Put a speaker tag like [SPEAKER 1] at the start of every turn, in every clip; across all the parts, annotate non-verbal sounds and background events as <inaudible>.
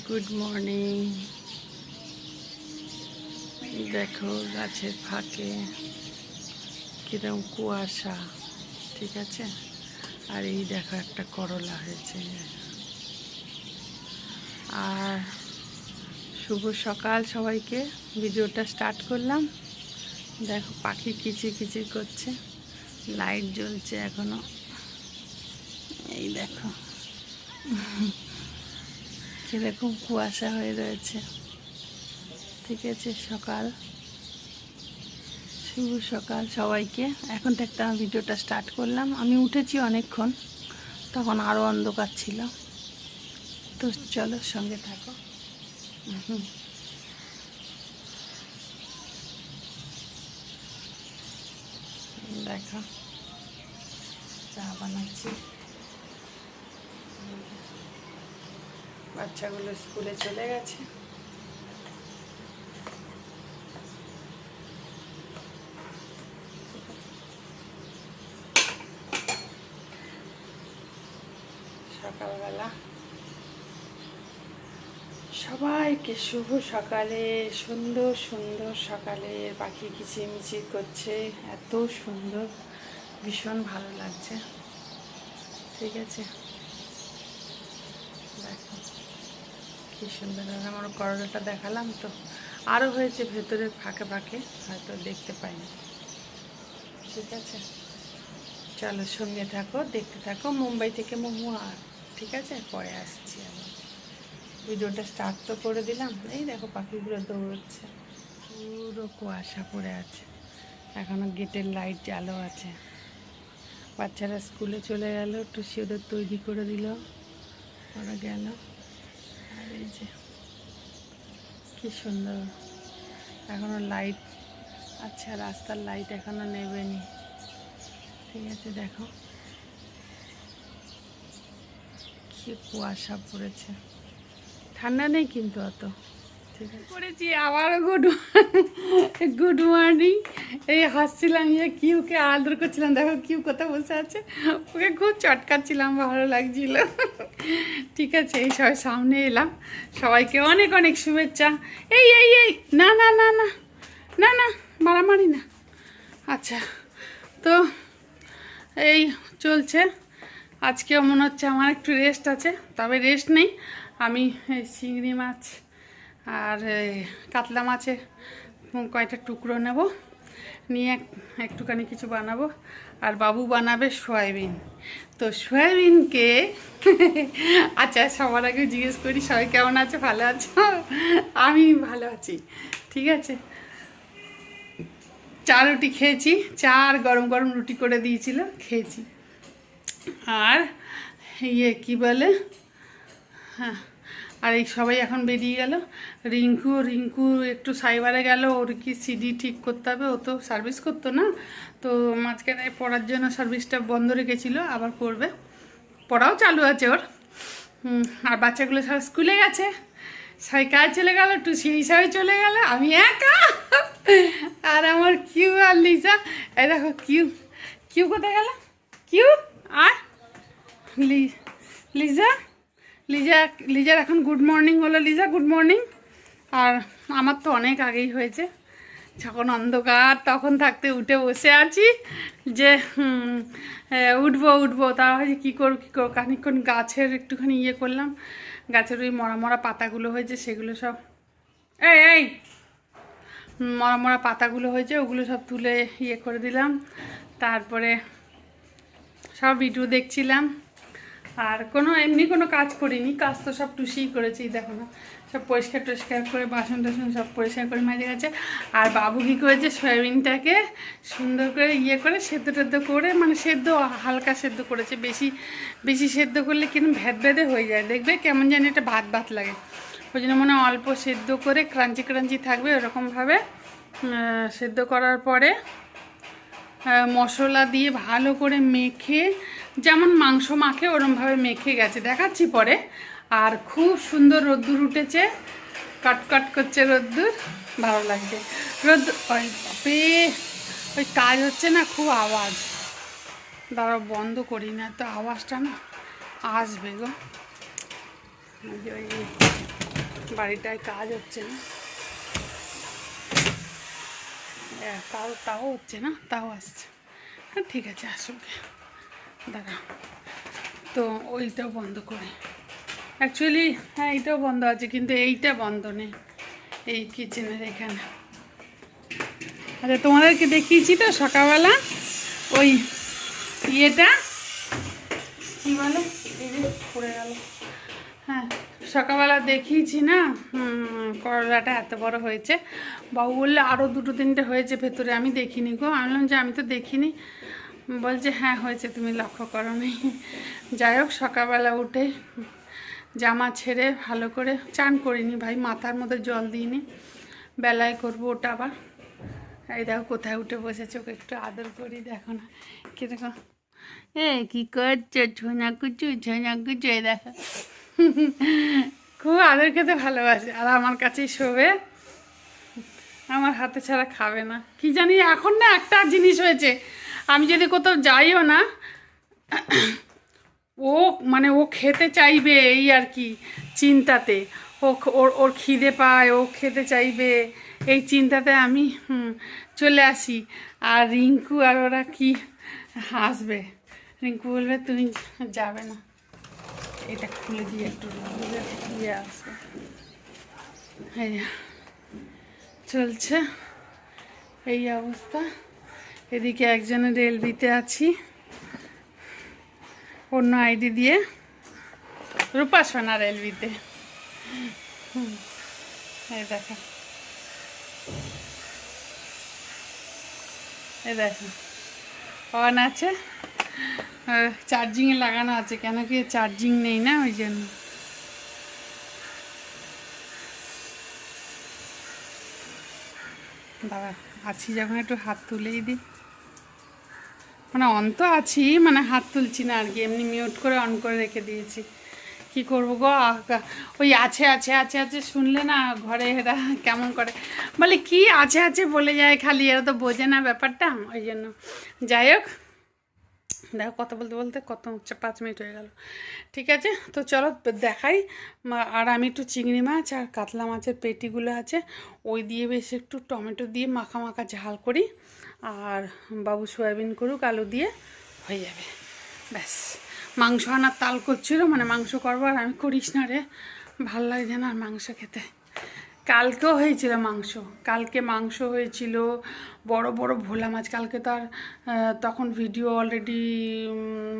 [SPEAKER 1] Good morning দেখো, গাছের ফাঁকে কিরম কুয়াশা, ঠিক আছে? আর এই দেখো, একটা করলা হয়েছে। আর শুভ সকাল সবাইকে। ভিডিওটা স্টার্ট করলাম। দেখো, পাখি কিচির কিচির করছে। লাইট জ্বলছে এখনও। এই দেখো। কীরকম কুয়াশা হয়ে রয়েছে। ঠিক আছে, সকাল। শুভ সকাল সবাইকে। এখন থেকে আমি ভিডিওটা স্টার্ট করলাম। আমি উঠেছি অনেকক্ষণ, তখন আরও অন্ধকার ছিল। তো চলো সঙ্গে থাকো। হুম। দেখো, চা বানাচ্ছি। বাচ্চাগুলো স্কুলে চলে গেছে। সকালবেলা। সবাইকে শুভ সকালে, সুন্দর সুন্দর সকালে। পাখি কিচিরমিচির করছে, এত সুন্দর, ভীষণ ভালো লাগছে। ঠিক আছে দেখো কি সুন্দর আমার করলাটা দেখালাম তো। আরও হয়েছে ভেতরে ফাঁকে ফাঁকে, হয়তো দেখতে পাইনি ঠিক আছে? চলো সঙ্গে থাকো, দেখতে থাকো। মুম্বাই থেকে মোমো আর ঠিক আছে? পরে আসছি আমি ভিডিওটা স্টার্ট তো করে দিলাম। এই দেখো পাখিগুলো দৌড়চ্ছে। পুরো কুয়াশা পড়ে আছে। এখনও গেটের লাইট চালু আছে। বাচ্চারা স্কুলে চলে গেল টুসি ওদের তৈরি করে দিল। ওরা গেল। আর এই যে, কি সুন্দর। এখনও লাইট আচ্ছা রাস্তার লাইট এখনও নেবেনি। ঠিক আছে, দেখো। কি কুয়াশা পড়েছে। ঠান্ডা নেই কিন্তু অত। পড়েছি আবারও গুড গুড মর্নিং এই হাসছিলাম ইয়ে কিউকে আদর করছিলাম। দেখো কিউ কোথাও বসে আছে। ওকে খুব চটকাচ্ছিলাম, ভালো লাগছিল। ঠিক আছে, এই সবাই সামনে এলাম। সবাইকে অনেক অনেক শুভেচ্ছা। এই এই এই, না না না না না না, মারামারি না। আচ্ছা তো এই চলছে। আজকেও মনে হচ্ছে আমার একটু রেস্ট আছে, তবে রেস্ট নেই। আমি এই চিংড়ি মাছ আর কাতলা মাছের কয়েকটা টুকরো নেব। নিয়ে একটুখানি কিছু বানাবো। আর বাবু বানাবে সয়াবিন। তো সয়াবিনকে <laughs> আচ্ছা সবার আগে জিজ্ঞেস করি, সবাই কেমন আছে? ভালো আছো? আমি ভালো আছি। ঠিক আছে? চা রুটি খেয়েছি। চা আর গরম গরম রুটি করে দিয়েছিল, খেয়েছি। আর ইয়ে কি বলে? হ্যাঁ আর এই সবাই এখন বেরিয়ে গেল। রিঙ্কু রিঙ্কু একটু সাইবারে গেল, ওর কি সিডি ঠিক করতে হবে? ও তো সার্ভিস করতো না। তো মাঝখানে পড়ার জন্য সার্ভিসটা বন্ধ রেখেছিল, আবার করবে। পড়াও চালু আছে ওর। আর বাচ্চাগুলো সব স্কুলে গেছে। সবাই কাজ চলে গেল? টুসি হিসাবে চলে গেল। আমি একা। আর আমার কিউ আর লিজা। এই দেখো, কিউ। কিউ কোথায় গেল? কিউ? আর? লিজা? লিজা, লিজার এখন গুড মর্নিং হলো লিজা গুড মর্নিং আর আমার তো অনেক আগেই হয়েছে। যখন অন্ধকার, তখন থাকতে উঠে বসে আছি যে উঠবো উঠবো। তা হয়েছে কী করব কী করব? খানিক্ষণ গাছের একটুখানি ইয়ে করলাম। গাছের ওই মরা মরা পাতাগুলো হয়েছে, সেগুলো সব এই এই! মরা মরা পাতাগুলো হয়েছে, ওগুলো সব তুলে ইয়ে করে দিলাম। তারপরে সব ভিডিও দেখছিলাম। আর কোনো, এমনি কোনো কাজ করিনি, কাজ তো সব টুসিই করেছি, দেখো না। সব পরিষ্কার টরিষ্কার করে, বাসন টাসন সব পরিষ্কার করে মেজে গেছে। আর বাবু কী করেছে, সয়াবিনটাকে সুন্দর করে ইয়ে করে সেদ্ধ টেদ্ধ করে মানে সেদ্ধ, হালকা সেদ্ধ করেছে। বেশি বেশি সেদ্ধ করলে কিন্তু ভ্যাদ ভেদে হয়ে যায়। দেখবে কেমন জানি এটা ভাত ভাত লাগে। ওই জন্য মনে অল্প সেদ্ধ করে ক্রাঞ্চি ক্রাঞ্চি থাকবে ওরকমভাবে সেদ্ধ করার পরে মশলা দিয়ে ভালো করে মেখে যেমন মাংস মাখে, ওরমভাবে মেখে গেছে। দেখাচ্ছি পরে। আর খুব সুন্দর রোদ্দুর উঠেছে। কাট কাট করছে রোদ্দুর। ভালো লাগছে। রোদ্দুর ওই বাপে ওই কাজ হচ্ছে না খুব আওয়াজ। দাঁড়াও, বন্ধ করি না তো আওয়াজটা না আসবে গো। ওই বাড়িটায় কাজ হচ্ছে না। তাও তাও হচ্ছে না? তাও আসছে। ঠিক আছে, আসুক। দাঁড়া। তো ওইটাও বন্ধ করে। অ্যাকচুয়ালি হ্যাঁ এইটাও বন্ধ আছে, কিন্তু এইটা বন্ধ নেই, এই কিচেনের এখানে। আচ্ছা তোমাদেরকে দেখিয়েছি তো সকালবেলা? ওই ইয়েটা, কী বলে? পড়ে গেল। হ্যাঁ সকালবেলা দেখিয়েছি না? করলাটা এত বড় হয়েছে। বাবু বললে আরও দুটো তিনটে হয়েছে, ভেতরে। আমি দেখিনি গো। আমি বললাম যে আমি তো দেখিনি। বলছে হ্যাঁ হয়েছে, তুমি লক্ষ্য করো নি যাই হোক, সকালবেলা উঠে জামা ছেড়ে ভালো করে চান করিনি ভাই, মাথার মধ্যে জল দিইনি। বেলায় করব ওটা আবার। এই দেখো, কোথায় উঠে বসেছে, ওকে একটু আদর করি, দেখো না। কীরকম এ কি করছ? ঝোনা কুচু ঝোনা কুচু, এই দেখো। খুব আদর খেতে ভালোবাসে, আর আমার কাছেই শোবে। আমার হাতে ছাড়া খাবে না। কি জানি, এখন না একটা জিনিস হয়েছে। আমি যদি কোথাও যাইও না, ও মানে ও খেতে চাইবে এই আর কি চিন্তাতে। ও ওর ওর খিদে পায়, ও খেতে চাইবে। এই চিন্তাতে আমি চলে আসি। আর রিঙ্কু আর ওরা কি হাসবে? রিঙ্কু বলবে, তুমি যাবে না। এটা খুলে দিয়ে একটু দিয়ে আসবে চলছে। এই অবস্থা। এদিকে একজনের রেলবিতে আছি। অন্য আইডি দিয়ে। রূপাসনা রেলবিতে হুম, এই দেখো। এই দেখো। অন আছে। চার্জিংয়ে লাগানো আছে। কেন কি চার্জিং নেই না ওই জন্য। দাদা আছি যখন একটু হাত তুলেই দিই। মানে অন তো আছি মানে হাত তুলছি না আর কি, এমনি মিউট করে অন করে রেখে দিয়েছি। কি করব গো? ওই আছে আছে আছে আছে, শুনলে না ঘরে এরা কেমন করে? বলে, কি আছে আছে বলে যায় খালি, এরা তো বোঝে না ব্যাপারটা, ওই জন্য। যাই হোক, দেখো কথা বলতে বলতে কত হচ্ছে পাঁচ মিনিট হয়ে গেল। ঠিক আছে? তো চলো দেখাই। আর আমি একটু চিংড়ি মাছ আর কাতলা মাছের পেটিগুলো আছে, ওই দিয়ে বেশ একটু টমেটো দিয়ে মাখা মাখা ঝাল করি। আর বাবু সয়াবিন করুক, আলু দিয়ে হয়ে যাবে। ব্যাস। মাংস আনার তাল করছিল মানে মাংস করব আর আমি করিস না রে। ভালো লাগে না আর মাংস খেতে। কালকেও হয়েছিল মাংস। কালকে মাংস হয়েছিল বড় বড় ভোলা মাছ। কালকে তো আর তখন ভিডিও অলরেডি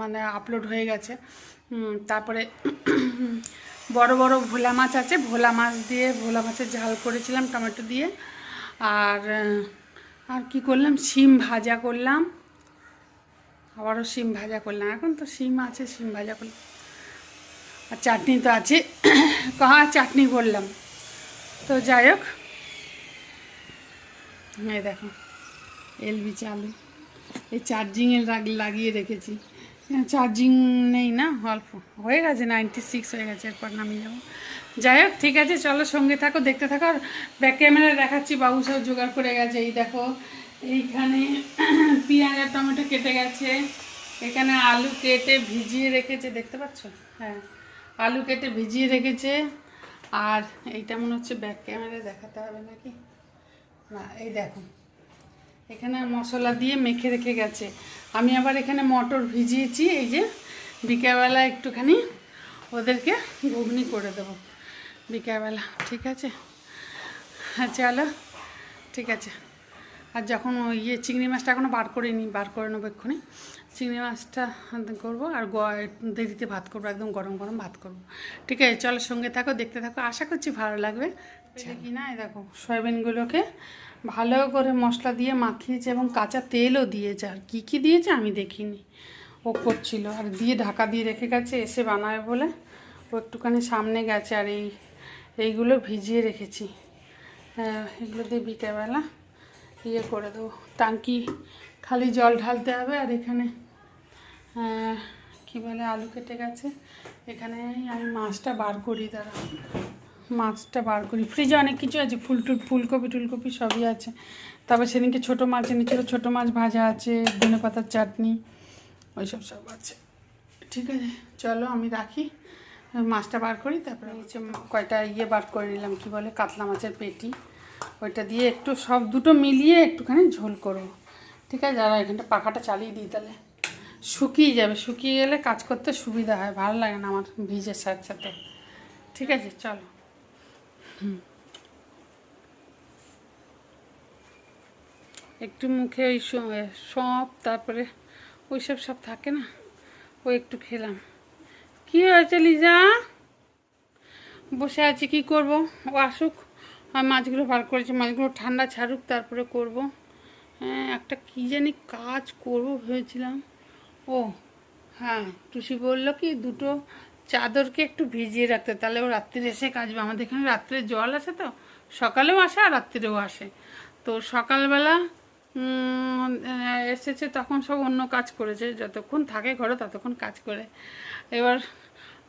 [SPEAKER 1] মানে আপলোড হয়ে গেছে। তারপরে <clears throat> বড় বড় ভোলা মাছ আছে। ভোলা মাছ দিয়ে ভোলা মাছের ঝাল করেছিলাম, টমেটো দিয়ে। আর আর কি করলাম? শিম ভাজা করলাম। আবারও শিম ভাজা করলাম। এখন তো শিম আছে, শিম ভাজা করলাম। আর চাটনি তো আছে। কাহা চাটনি করলাম। তো যাই হোক। এই দেখো, এলবি চালু। এই চার্জিংয়ে লাগিয়ে রেখেছি। চার্জিং নেই না, অল্প। হয়ে গেছে নাইনটি সিক্স হয়ে গেছে, এরপর নামিয়ে যাব যাই হোক, ঠিক আছে, চলো সঙ্গে থাকো, দেখতে থাকো। আর ব্যাক ক্যামেরা দেখাচ্ছি, বাবু সব জোগাড় করে গেছে, এই দেখো। এইখানে <clears throat> পেঁয়াজ আর টমেটো কেটে গেছে। এখানে আলু কেটে ভিজিয়ে রেখেছে, দেখতে পাচ্ছ? হ্যাঁ আলু কেটে ভিজিয়ে রেখেছে। আর এইটা মনে হচ্ছে ব্যাক ক্যামেরায় দেখাতে হবে নাকি? না, এই দেখো। এখানে মশলা দিয়ে মেখে রেখে গেছে। আমি আবার এখানে মটর ভিজিয়েছি এই যে বিকেলবেলা একটুখানি ওদেরকে ঘুগনি করে দেবো। বিকেলবেলা ঠিক আছে? হ্যাঁ চলো ঠিক আছে। আর যখন ওই ইয়ে চিংড়ি মাছটা এখনও বার করিনি বার করে নেব এক্ষুনি। চিংড়ি মাছটা করব আর দেরিতে ভাত করব একদম গরম গরম ভাত করব। ঠিক আছে চলো সঙ্গে থাকো দেখতে থাকো আশা করছি ভালো লাগবে। কি না এই দেখো সয়াবিনগুলোকে ভালো করে মশলা দিয়ে মাখিয়েছে এবং কাঁচা তেলও দিয়েছে। আর কী কী দিয়েছে আমি দেখিনি। ও করছিল। আর দিয়ে ঢাকা দিয়ে রেখে গেছে, এসে বানাবে বলে ও একটুখানি সামনে গেছে। আর এই, এইগুলো ভিজিয়ে রেখেছি। এগুলো দিয়ে বিকেলবেলা ইয়ে করে দেবো। টাঙ্কি, খালি জল ঢালতে হবে। আর এখানে কি বলে, আলু কেটে গেছে। এখানে আমি মাছটা বার করি দাঁড়া মাছটা বার করি। ফ্রিজে অনেক কিছু আছে, ফুল টুল, ফুলকপি, টুলকপি সবই আছে। তারপর সেদিনকে ছোটো মাছ এনেছিল ছোটো মাছ ভাজা আছে, ধনে পাতার চাটনি, ওইসব সব আছে। ঠিক আছে, চলো আমি রাখি। মাছটা বার করি, তারপরে হচ্ছে কয়টা ইয়ে বার করে নিলাম, কি বলে, কাতলা মাছের পেটি। ওইটা দিয়ে একটু সব দুটো মিলিয়ে একটুখানি ঝোল করব। ঠিক আছে যারা এখানটা পাখাটা চালিয়ে দিই তাহলে। শুকিয়ে যাবে, শুকিয়ে গেলে কাজ করতে সুবিধা হয়, ভালো লাগে না আমার ভিজের সাথে সাথে ঠিক আছে, চলো। একটু মুখে ওই সব, তারপরে ওই সব সব থাকে না, ও একটু খেলাম। কি হয়েছে লিজা? বসে আছি, কি করব? ও আসুক, আর মাছগুলো বার করেছি। মাছগুলো ঠান্ডা ছাড়ুক, তারপরে করব। হ্যাঁ একটা কী জানি কাজ করব ভেবেছিলাম। ও হ্যাঁ টুসি বলল কি, দুটো চাদরকে একটু ভিজিয়ে রাখতে, তাহলে ও রাত্রিরে এসে কাচবে আমাদের এখানে রাত্রে জল আছে তো, সকালেও আসে আর রাত্রিরেও আসে। তো সকালবেলা এসেছে তখন সব অন্য কাজ করেছে, যতক্ষণ থাকে ঘরে ততক্ষণ কাজ করে। এবার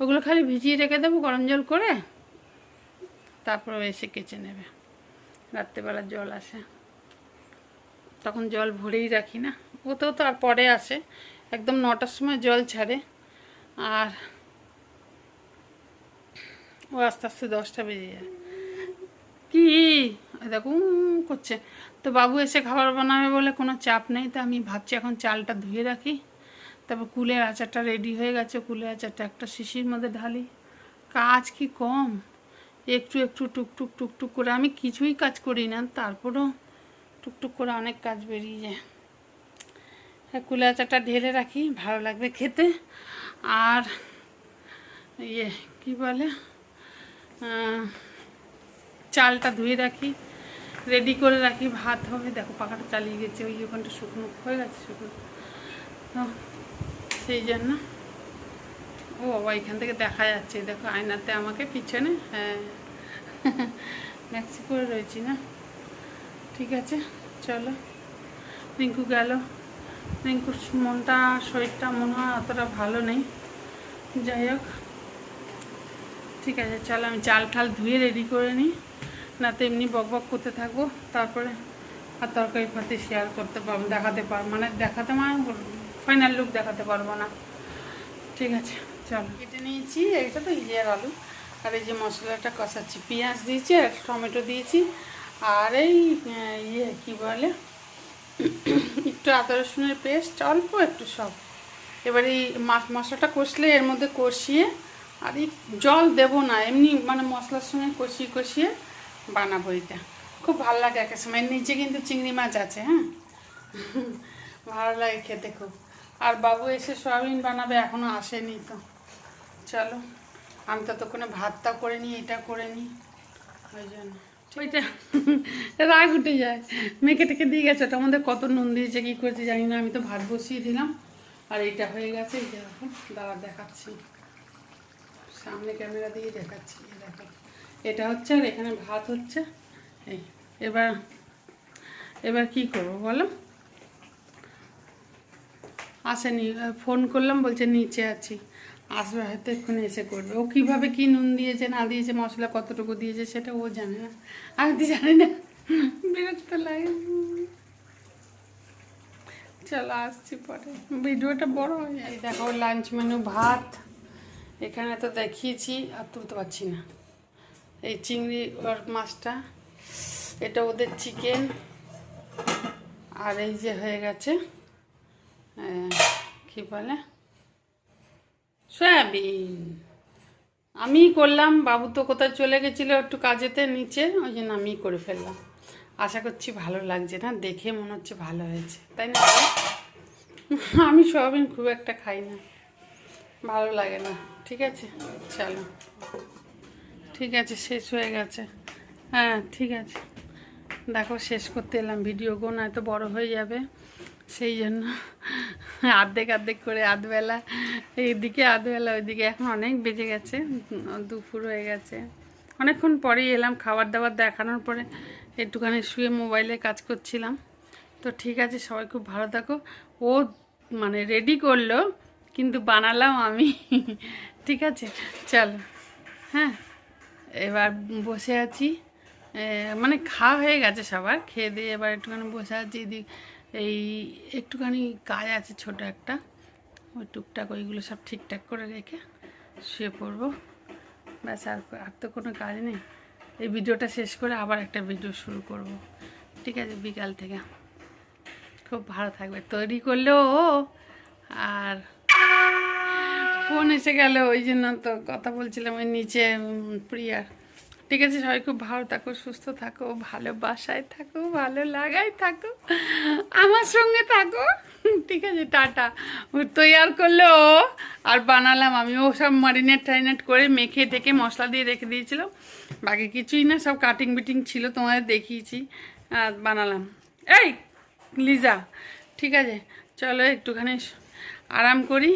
[SPEAKER 1] ওগুলো খালি ভিজিয়ে রেখে দেবো, গরম জল করে, তারপর এসে কেচে নেবে। রাত্রেবেলা জল আসে। তখন জল ভরেই রাখি না। ওতেও তো আর পরে আসে। একদম নটার সময় জল ছাড়ে। আর ও আস্তে আস্তে দশটা বেজে যায়। কি? ওই দেখো করছে। তো বাবু এসে খাবার বানাবে বলে কোনো চাপ নেই, তো আমি ভাবছি এখন চালটা ধুয়ে রাখি। তারপর কুলের আচারটা রেডি হয়ে গেছে, কুলের আচারটা একটা শিশির মধ্যে ঢালি। কাজ কি কম? একটু একটু টুকটুক টুকটুক করে, আমি কিছুই কাজ করি না, তারপরেও টুকটুক করে অনেক কাজ বেরিয়ে যায়। হ্যাঁ কুলে আচারটা ঢেলে রাখি, ভালো লাগবে খেতে। আর ইয়ে কি বলে? চালটা ধুয়ে রাখি রেডি করে রাখি, ভাত হবে। দেখো, পাখাটা চালিয়ে গেছে, ওই ওখানটা শুকনো হয়ে গেছে, শুকনো। সেই জন্য ও বাবা, এখান থেকে দেখা যাচ্ছে। দেখো, আয়নাতে আমাকে পিছনে হ্যাঁ ম্যাক্সি করে রয়েছি না? ঠিক আছে, চলো। রিঙ্কু গেল। রিঙ্কুর মনটা, শরীরটা মনে হয় অতটা ভালো নেই। যাই হোক ঠিক আছে, চলো আমি চাল ঠাল ধুয়ে রেডি করে নিই। না তো এমনি বক বক করতে থাকব, তারপরে আর তরকারি ফাতে শেয়ার করতে পারব, দেখাতে পারব মানে দেখাতে মানে ফাইনাল লুক দেখাতে পারব না। ঠিক আছে, চলো। কেটে নিয়েছি এইটা তো ইলিয়ার আলু। আর এই যে মশলাটা কষাচ্ছি, পেঁয়াজ দিয়েছি আর টমেটো দিয়েছি। আর এই ইয়ে কী বলে, একটু আদা রসুনের পেস্ট, অল্প একটু সব। এবার এই মাছ মশলাটা কষলে এর মধ্যে কষিয়ে আর জল দেবো না, এমনি মানে মশলার সঙ্গে কষিয়ে কষিয়ে বানাবো এটা। খুব ভালো লাগে একটা সময় নিচে কিন্তু চিংড়ি মাছ আছে হ্যাঁ? ভালো লাগে খেতে খুব। আর বাবু এসে সয়াবিন বানাবে এখনও আসেনি তো। চলো, আমি ততক্ষণে ভাতটা করে নিই, এটা করে নিই। ওই জন্য। ওইটা, রাগ উঠে যায়। মেখে টেকে দিয়ে গেছে ওটা আমাদের কত নুন দিয়েছে, কী করেছে জানি না, আমি তো ভাত বসিয়ে দিলাম। আর এইটা হয়ে গেছে যে এখন দাঁড়া দেখাচ্ছি। সামনে ক্যামেরা দিয়ে দেখাচ্ছি এটা হচ্ছে আর এখানে ভাত হচ্ছে। এই, এবার এবার কি করব বলো? আসেনি ফোন করলাম, বলছে নিচে আছি। আসবে হয়তো এক্ষুনি এসে করবে। ও কীভাবে কি নুন দিয়েছে, না দিয়েছে, মশলা কতটুকু দিয়েছে, সেটা ও জানে না। আমি তো জানি না। বিরক্ত লাগে। চলো আসছি পরে। ভিডিওটা বড় হয়ে যায় দেখো লাঞ্চ মেনু ভাত। এখানে তো দেখিয়েছি আর তুলতে পারছি না। এই চিংড়ি মাছটা, এটা ওদের চিকেন আর এই যে হয়ে গেছে কি বলে? সয়াবিন। আমি করলাম, বাবু তো কোথায় চলে গেছিল একটু কাজেতে নিচে, ওই জন্য আমিই করে ফেললাম। আশা করছি ভালো লাগছে না, দেখে মনে হচ্ছে ভালো হয়েছে, তাই না? আমি সয়াবিন খুব একটা খাই না, ভালো লাগে না। ঠিক আছে? চলো। ঠিক আছে, শেষ হয়ে গেছে। হ্যাঁ ঠিক আছে। দেখো, শেষ করতে এলাম ভিডিও গো নয়তো বড় হয়ে যাবে। সেই জন্য আর্ধেক আর্ধেক করে আধবেলা, এইদিকে আধবেলা, ওইদিকে এখন অনেক বেজে গেছে, দুপুর হয়ে গেছে। অনেকক্ষণ পরেই এলাম, খাবার দাবার দেখানোর পরে একটুখানি শুয়ে মোবাইলে কাজ করছিলাম। তো ঠিক আছে, সবাই খুব ভালো থাকো। ও মানে রেডি করল, কিন্তু বানালাম আমি। ঠিক আছে, চলো। হ্যাঁ এবার বসে আছি। মানে খাওয়া হয়ে গেছে সবার, খেয়ে দিয়ে এবার একটুখানি বসে আছি। এদিক, এই একটুখানি কাজ আছে ছোট একটা, ওই টুকটাক ওইগুলো সব ঠিকঠাক করে রেখে শুয়ে পড়ব। ব্যাস, আর আর তো কোনো কাজ নেই। এই ভিডিওটা শেষ করে আবার একটা ভিডিও শুরু করব। ঠিক আছে, বিকাল থেকে। খুব ভালো থাকবে, তৈরি করলেও আর ফোন এসে গেল, ওই জন্য তো কথা বলছিলাম ওই নিচে প্রিয়ার ঠিক আছে, সবাই খুব ভালো থাকো, সুস্থ থাকো ভালোবাসায় থাকো, ভালো লাগায় থাকো, আমার সঙ্গে থাকো। ঠিক আছে, টাটা। তৈয়ার করল আর বানালাম আমি। ও সব মারিনেট টারিনেট করে মেখে টেকে মশলা দিয়ে রেখে দিয়েছিলাম বাকি কিছুই না, সব কাটিং বিটিং ছিল তোমাদের দেখিয়েছি, আর বানালাম। এই, লিজা, ঠিক আছে, চলো একটুখানি আরাম করি।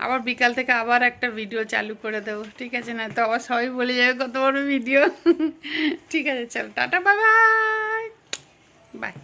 [SPEAKER 1] আবার বিকাল থেকে আবার একটা ভিডিও চালু করে দেবো। ঠিক আছে না? তো আবার সবাই বলে যাবে কত বড় ভিডিও <laughs> ঠিক আছে, চলো, টাটা বাবা বাই